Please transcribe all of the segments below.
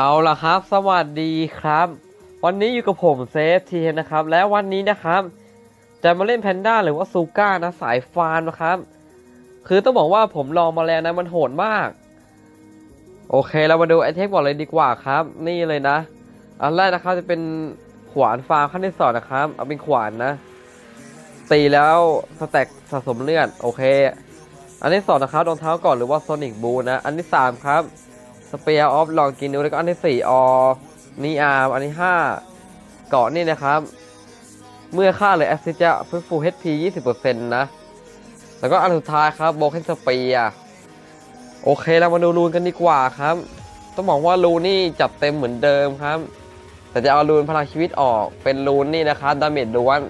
เอาละครับ สวัสดีครับ วันนี้อยู่กับผมเซฟทีนะครับ และวันนี้นะครับ จะมาเล่นแพนด้าหรือว่าซูก้านะสายฟาร์มนะครับ คือต้องบอกว่าผมลองมาแล้วนะมันโหดมาก โอเคเรามาดูไอเทมก่อนเลยดีกว่าครับ นี่เลยนะ อันแรกนะครับจะเป็นขวานฟาร์มขั้นที่สองนะครับ เอาเป็นขวานนะ ตีแล้วสแต็กสะสมเลือดโอเค อันที่สองนะครับรองเท้าก่อนหรือว่าโซนิกบูนะ อันที่สามครับ สเปียร์ออฟลองกินดูแล้วก็อันที่สี่ออนีอาร์อันที่ห้าเกาะนี่นะครับ เมื่อค่าเลยแอสซิจะฟื้นฟู HP 20%นะ แล้วก็อันสุดท้ายครับโบเคนสเปียร์โอเคเรามาดูรูนกันดีกว่าครับ ต้องบอกว่ารูนนี่จับเต็มเหมือนเดิมครับ แต่จะเอารูนพลังชีวิตออกเป็นรูนนี่นะครับดาเมจล้วน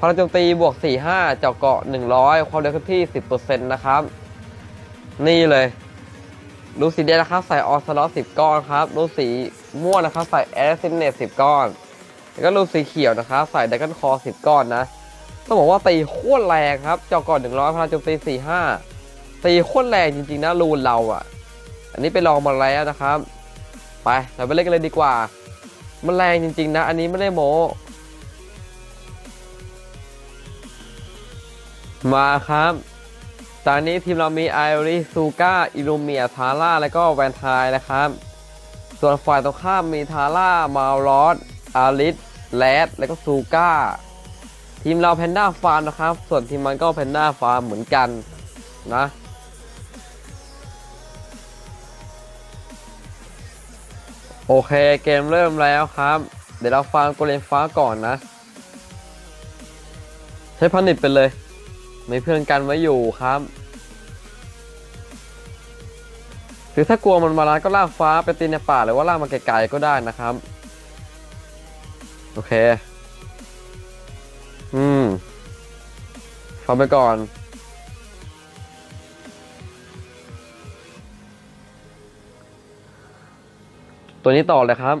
พลังโจมตีบวก 45 เจาะเกาะ 100 ความเร็วเคลื่อนที่ 10%นะครับ นี่เลย รูสีแดงนะครับใส่ออสลอตสิบก้อนครับรูสีม่วงนะครับใส่แอสซินเนตสิบก้อน แล้วก็รูสีเขียวนะครับใส่ไดกันคอสิบก้อนนะต้องบอกว่าตีโคตรแรงครับเจาะก่อนหนึ่งร้อยพลังโจมตีสี่ห้าตีโคตรแรงจริงๆนะรูนเราอะ อันนี้ไปลองมาแล้วนะครับ ไปเราไปเล่นกันเลยดีกว่า มันแรงจริง ๆ นะ อันนี้ไม่ได้โมมาครับ ตอนนี้ทีมเรามีไอริซูก้าอิลูเมียทาร่าและก็แวนทายนะครับ ส่วนฝ่ายตรงข้ามมีทาร่ามาลอสอาริสแลดและก็ซูก้าทีมเราแพนด้าฟาร์มนะครับ ส่วนทีมมันก็แพนด้าฟาร์มเหมือนกันนะโอเคเกมเริ่มแล้วครับ เดี๋ยวเราฟาร์มโกเลนฟ้าก่อนนะ ใช้พันิดไปเลย มีเพื่อนกันไว้อยู่ครับ หรือถ้ากลัวมันมาล้านก็ลากฟ้าไปตีในป่าหรือว่าลากมาไกลๆก็ได้นะครับ โอเค อืมฟังไปก่อนตัวนี้ต่อเลยครับ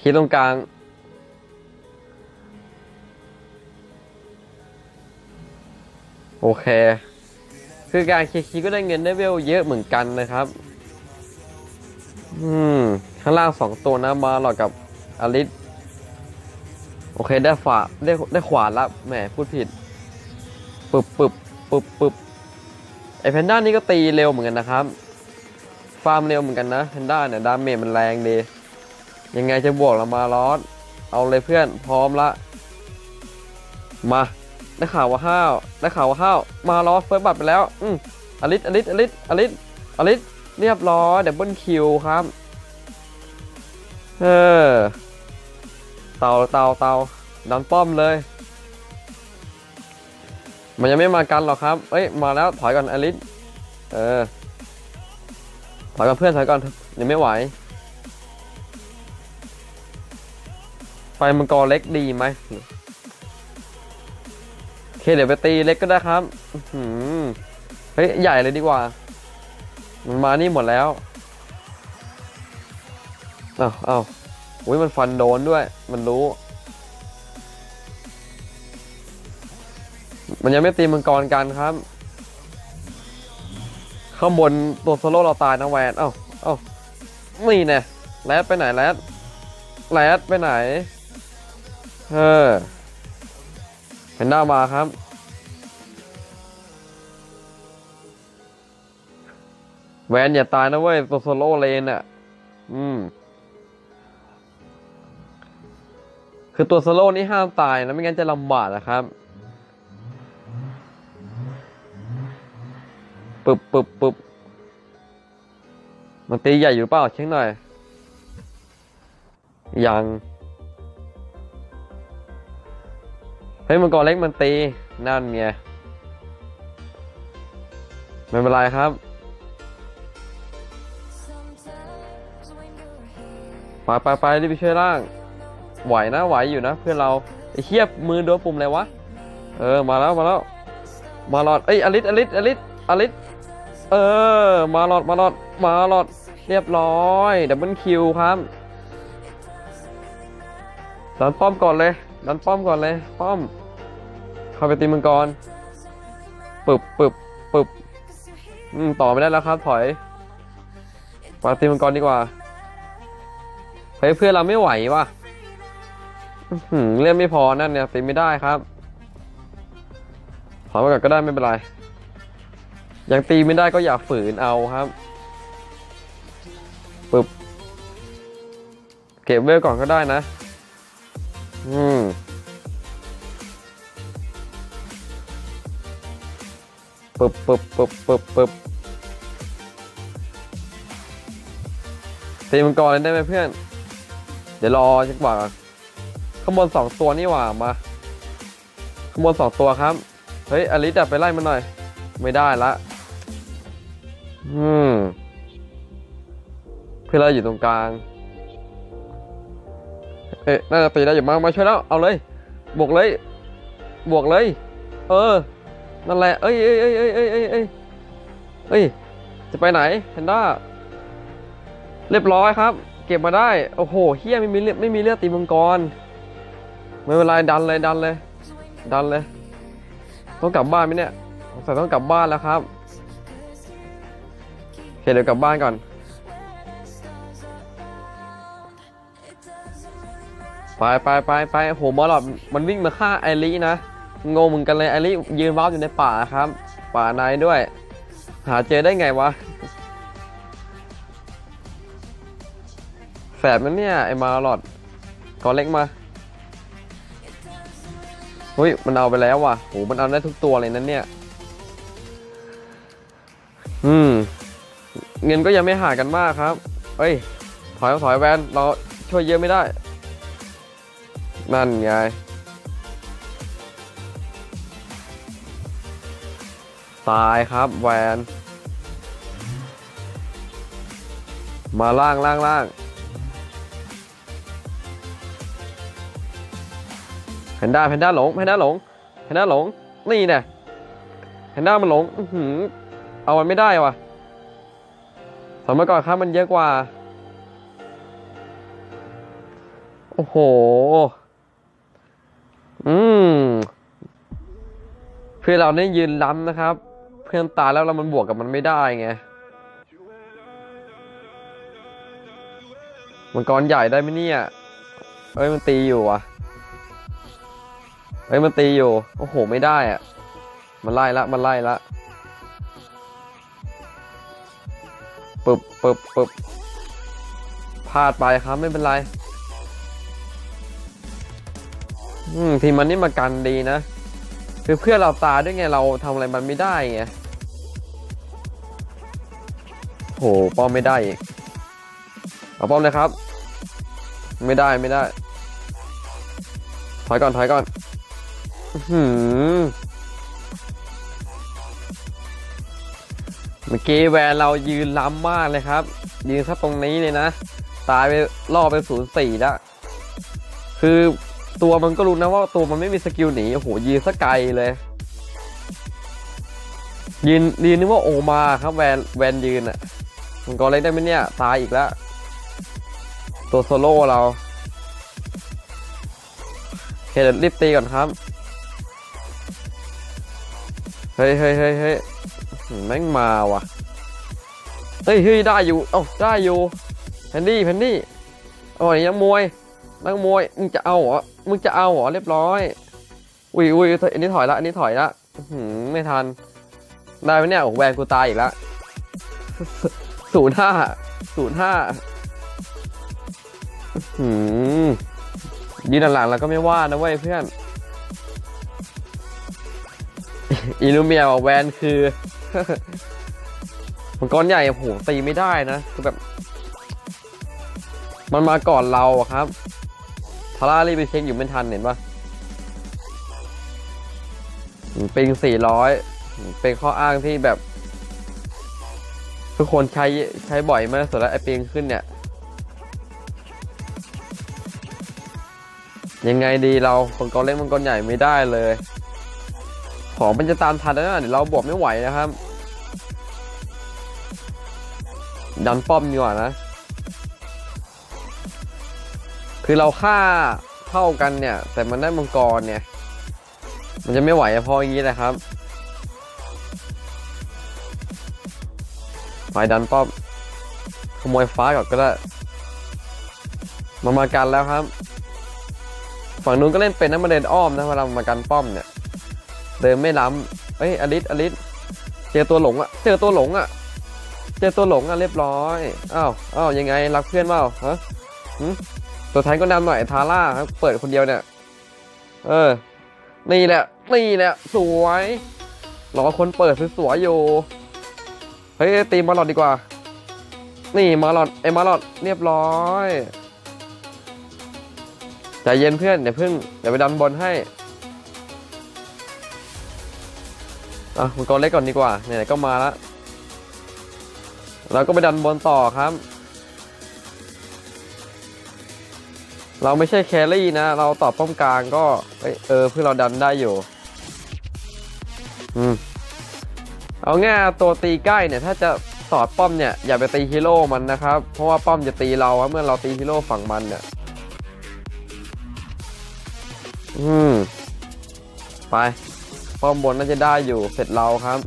คิดตรงกลาง โอเค คือการเคลียร์คีก็ได้เงินได้เวลเยอะเหมือนกันนะครับ อืม ข้างล่างสองตัวนะมาหลอดกับอลิสโอเคได้ฝาได้ได้ขวานละแหมพูดผิดปึบปึบปึบปึบไอแพนด้านี่ก็ตีเร็วเหมือนกันนะครับ ฟาร์มเร็วเหมือนกันนะแพนด้าเนี่ยดาเมจมันแรงดี ยังไงจะบวกเรามาลอสเอาเลยเพื่อนพร้อมละ มาได้ข่าวว่าห้าวได้ข่าวว่าห้าวมาลอสเฟิร์สบัตรไปแล้วอืมอลิสอลิสอลิสอลิสอลิสเรียบร้อยเดับเบิลคิวครับเออเตาเตาเตาดันป้อมเลย มันยังไม่มากันหรอกครับ เอ้ยมาแล้วถอยก่อนอลิสเออถอยก่อนเพื่อนถอยก่อนยังไม่ไหว ไฟมังกรเล็กดีไหมเคเดี๋ยวไปตีเล็กก็ได้ครับเฮ้ยใหญ่เลยดีกว่า มันมานี่หมดแล้วอ้าวอ้าวอุ้ยมันฟันโดนด้วย มันรู้ มันยังไม่ตีมังกรกันครับ ข้างบนตัวโซโล่เราตายนะแวนเอ้าเอ้านี่แน่แรดไปไหนแรดแรดไปไหน เออเห็นหน้ามาครับ แวนอย่าตายนะเว้ย ตัวโซโล่เลนอะ อืม คือตัวโซโล่นี่ห้ามตายนะไม่งั้นจะลำบากนะครับปึบปึบปึบมันตีใหญ่อยู่เปล่าเช็คหน่อย ยัง ฮ้ยมังกรเล็กมันตี นั่นไงไม่เป็นไรครับไปไปไปรีบไปช่วยร่าง ไหวนะไหวอยู่นะเพื่อนเราไอ้เทียบมือโดนปุ่มอะไรวะ เออมาแล้วมาแล้ว มาหลอดเอ้ยอลิสอลิสอลิสอลิสเออ มาหลอดมาหลอดมาหลอดเรียบร้อยดับเบิลคิวครับดันป้อมก่อนเลยดันป้อมก่อนเลย ป้อม เข้าไปตีมังกรปึบปึบปึบอืมต่อไม่ได้แล้วครับ ถอยไปตีมังกรดีกว่าเฮ้ยเพื่อนเราไม่ไหวว่ะอื้อหือเล่นไม่พอนั่นเนี่ยตีไม่ได้ครับถอยมาก่อนก็ได้ไม่เป็นไรยังตีไม่ได้ก็อย่าฝืนเอาครับปึบเก็บเวลก่อนก็ได้นะ อืม ปึบปึบปึบปึบปึบตีมังกรเลยได้ไหมเพื่อน เดี๋ยวรอจักว่าข้างบนสองตัวนี่หว่ามาข้างบนสองตัวครับ เฮ้ยอลิสอะไปไล่มันหน่อย ไม่ได้ละ อืมเพื่อนเราอยู่ตรงกลาง เอ๊ะน่าจะตีได้อยู่มากมาช่วยแล้ว เอาเลย บวกเลย บวกเลย เออ นั่นแหละ เอ้ยเอ้ยเอ้ยเอ้ยเอ้ยเอ้ยเอ้ยเอ้ย จะไปไหนแพนด้า เรียบร้อยครับ เก็บมาได้ โอ้โหเฮียไม่มีเลือดไม่มีเลือดตีมังกร ไม่เป็นไรดันเลยดันเลย ดันเลย ต้องกลับบ้านไหมเนี่ยสงสัยต้องกลับบ้านแล้วครับโอเคเดี๋ยวกลับบ้านก่อน ไปไปไปไปโหมอลอดมันวิ่งมาฆ่าไอรีนะ งงเหมือนกันเลยไอรียืนว้าวอยู่ในป่าครับ ป่าในด้วย หาเจอได้ไงวะแสบมันเนี่ย ไอมาลอดกอเล็กมาเฮ้ยมันเอาไปแล้วว่ะโหมันเอาได้ทุกตัวเลยนั้นเนี่ย อืม เงินก็ยังไม่ห่างกันมากครับเฮ้ย ถอยถอยแวนเราช่วยเยอะไม่ได้ นั่นไง ตายครับแวน มาล่างล่างล่างแพนด้าแพนด้าหลงแพนด้าหลงแพนด้าหลงนี่แน่แพนด้ามันหลงอื้อเอามันไม่ได้ว่ะสมัยก่อนครับมันเยอะกว่า โอ้โห อืมเพื่อเราเนี่ยยืนล้ำนะครับ พื่อนตายแล้วเรามันบวกกับมันไม่ได้ไงมังกรใหญ่ได้ไหมเนี่ยเอ้ยมันตีอยู่อะเอ้ยมันตีอยู่โอ้โหไม่ได้อะ มันไล่ละมันไล่ละปึบปึบปึบพลาดไปครับไม่เป็นไรอืมทีมมันนี่มากันดีนะ คือเพื่อนเราตาด้วยไงเราทำอะไรมันไม่ได้ไง โหป้อมไม่ได้อีกเอาป้อมเลยครับ ไม่ได้ไม่ได้ ถอยก่อนถอยก่อนหือเมื่อกี้แวนเรายืนล้ำมากเลยครับ ยืนซะตรงนี้เลยนะ ตายไปล่อไปศูนย์สี่แล้วคือตัวมันก็รู้นะว่าตัวมันไม่มีสกิลหนีโอ้โหยืนสไกลเลยยืนยืนนึกว่าโอมาครับแวนแวนยืนอะ มันก็เล่นได้ไหมเนี่ยตายอีกแล้ว ตัวโซโล่เราเคเดี๋ยวรีบตีก่อนครับ เฮ้ยเฮ้ยเฮ้ยเฮ้ยแม่งมาว่ะ เฮ้ยเฮ้ยได้อยู่ เอ้าได้อยู่แพนดี้แพนดี้โอ้ยยังมวยนักมวย มึงจะเอาเหรอ มึงจะเอาเหรอเรียบร้อย อุ้ยอุ้ยอันนี้ถอยละ อันนี้ถอยละหือไม่ทัน ได้ไหมเนี่ยโอ้โหแวนกูตายอีกแล้ว ศูนย์ห้าศูนย์ห้าหืมยืนหลังแล้วก็ไม่ว่านะเว้ยเพื่อน อิลูเมียบอกแวนคือมังกรใหญ่โอ้โหตีไม่ได้นะ คือแบบ มันมาก่อนเราอะครับทาร่ารีบไปเช็คอยู่ไม่ทันเห็นปะปิงสี่ร้อยเป็นข้ออ้างที่แบบ ทุกคนใช้ใช้บ่อยมากสุดแล้วไอ้ปิงขึ้นเนี่ย ยังไงดีเรามังกรเล็กมังกรใหญ่ไม่ได้เลย ของมันจะตามทันแล้วนะเดี๋ยวเราบวกไม่ไหวนะครับ ดันป้อมดีกว่านะ คือเราฆ่าเท่ากันเนี่ย แต่มันได้มังกรเนี่ย มันจะไม่ไหวเพราะอย่างนี้แหละครับ ไปดันป้อมขโมยฟ้าก่อนก็ได้ มามากันแล้วครับ ฝั่งนู้นก็เล่นเป็นนะมาเดินอ้อมนะเวลามากันป้อมเนี่ย เดินไม่ล้ำเอ้ยอลิสอลิสเจอตัวหลงอะเจอตัวหลงอะเจอตัวหลงอะเรียบร้อยอ้าวอ้าวยังไงรักเพื่อนเปล่าฮะตัวแทนก็นำหน่อยทาร่าครับเปิดคนเดียวเนี่ย เออ นี่แหละ นี่แหละ สวยรอคนเปิดสวยๆอยู่ เฮ้ยตีมาหลอดดีกว่า นี่มาหลอดไอ้มาหลอดเรียบร้อยใจเย็นเพื่อนเดี๋ยวเพิ่งเดี๋ยวไปดันบนให้อะมังกรเล็กก่อนดีกว่าไหนๆก็มาแล้วเราก็ไปดันบนต่อครับ เราไม่ใช่แครี่นะ เราต่อป้อมกลางก็เออเพื่อเราดันได้อยู่ อืม เอาง่ายตัวตีใกล้เนี่ยถ้าจะสอดป้อมเนี่ยอย่าไปตีฮีโร่มันนะครับ เพราะว่าป้อมจะตีเราเมื่อเราตีฮีโร่ฝั่งมันเนี่ยอืมไปป้อมบนน่าจะได้อยู่เสร็จเราครับ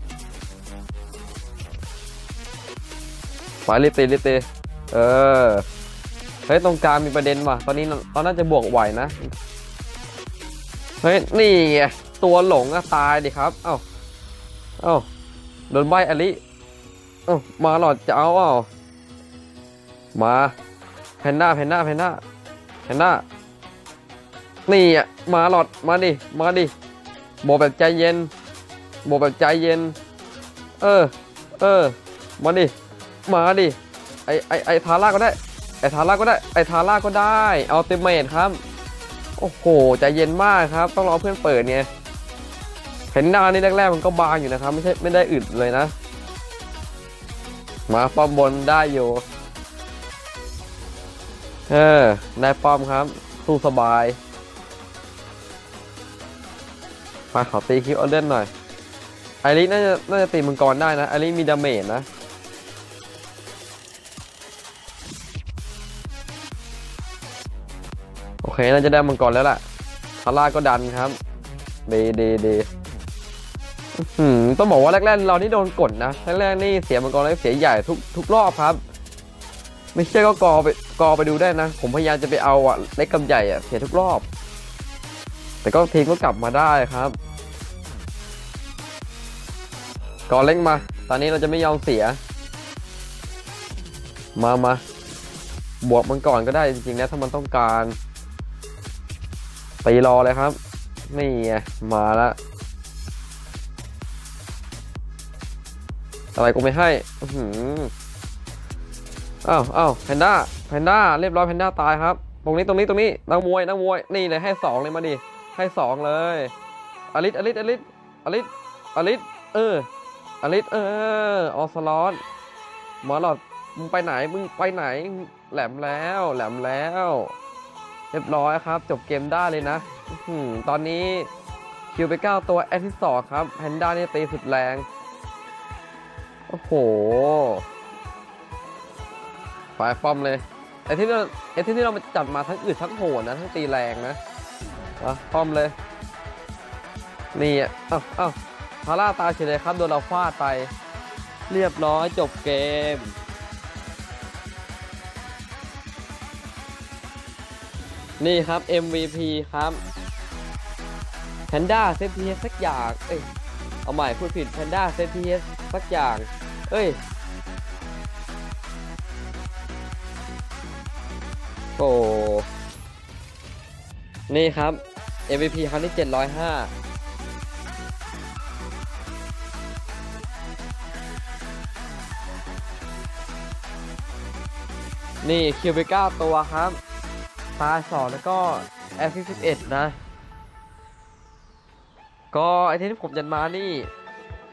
ไปรีบตีรีบตีเออเฮ้ยตรงกลางมีประเด็นว่ะ ตอนนี้เราน่าจะบวกไหวนะเฮ้ยนี่ไงตัวหลงอะตายดิครับ เอ้าเอ้า โดนใบอลิเอ้ามาหลอดจะเอาเอ้ามาแพนด้าแพนด้าแพนด้าแพนด้านี่อะมาหลอดมาดิมาดิโบแบบใจเย็นโบแบบใจเย็น เออ เออ มาดิ มาดิ ไอไอไอทาร่าก็ได้ ไอทาร่าก็ได้ ไอทาร่าก็ได้ เอาเต็มเมทครับ โอ้โห ใจเย็นมากครับ ต้องรอเพื่อนเปิดเนี่ย เห็นหน้านี่แรกๆมันก็บางอยู่นะครับ ไม่ใช่ไม่ได้อึดเลยนะ มาป้อมบนได้อยู่ เออได้ป้อมครับ สู้สบาย มาขอตีคิวเอาเล่นหน่อย ไอริสน่าจะน่าจะตีมังกรได้นะ ไอริสมีดาเมจนะโอเค น่าจะได้มังกรแล้วล่ะ ทาร่าก็ดันครับ ดีดีดี ต้องบอกว่าแรกๆเรานี่โดนกดนะแรกๆนี่เสียมังกรแล้วเสียใหญ่ทุกทุกรอบครับ ไม่เชื่อก็กอไปกอไปดูได้นะ ผมพยายามจะไปเอาอะเล็กกับใหญ่อะเสียทุกรอบ แต่ก็ทีมก็กลับมาได้ครับกอเล็กมา ตอนนี้เราจะไม่ยอมเสีย มามาบวกมันก่อนก็ได้จริงๆนะถ้ามันต้องการตีรอเลยครับ นี่มาแล้ว อะไรกูไม่ให้อื้อหืออ้าวอ้าวแพนด้าแพนด้าเรียบร้อยแพนด้าตายครับ ตรงนี้ตรงนี้ตรงนี้นักมวยนักมวยนี่เลยให้สองเลยมาดิให้สองเลยอลิสอลิสอลิสอลิสอลิสเอออลิสเออออสลอดหมอหลอดมึงไปไหนมึงไปไหนแหลมแล้วแหลมแล้ว เรียบร้อยครับ จบเกมได้เลยนะอืตอนนี้คิวไป9ตัวแอดที่สองครับแพนด้านี่ยตีสุดแรง โอ้โหปลายฟอมเลยไอ้ที่เราไอ้ที่ที่เราจัดมาทั้งอึดทั้งโหดนะทั้งตีแรงนะอะฟอมเลย นี่อะเอ้าวอ้าพาร่าตายเฉยเลยครับโดนเราฟาดไป เรียบร้อยจบเกมนี่ครับ MVP ครับแพนด้าเซฟพีสักอย่าง เอ้ย เอาใหม่พูดผิดแพนด้าเซฟพีสักอย่าง เอ้ย โอ้ นี่ครับ MVP ครั้งที่ 705นี่คิวไป9ตัวครับ ตายสองแล้วก็แอฟสิบเอ็ดนะ ก็ไอเที่ผมจันมานี่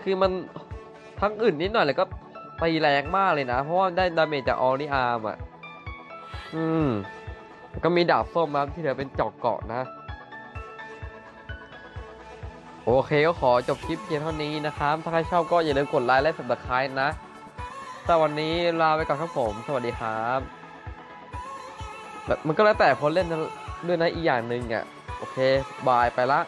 คือมัน ทั้งอื่นนิดหน่อยแล้วก็ตีแรงมากเลยนะ เพราะว่าได้ดาเมจจากออริอาร์มอะ อืม ก็มีดาบส้มครับที่เหลือเป็นจอกเกาะนะ โอเคก็ขอจบคลิปเพียงเท่านี้นะครับ ถ้าใครชอบก็อย่าลืมกดไลค์และสับสไครต์นะสำหรับวันนี้ลาไปก่อนครับผม สวัสดีครับแบบมันก็แล้วแต่คนเล่นด้วยนะอีกอย่างหนึ่งอะ โอเค บายไปละ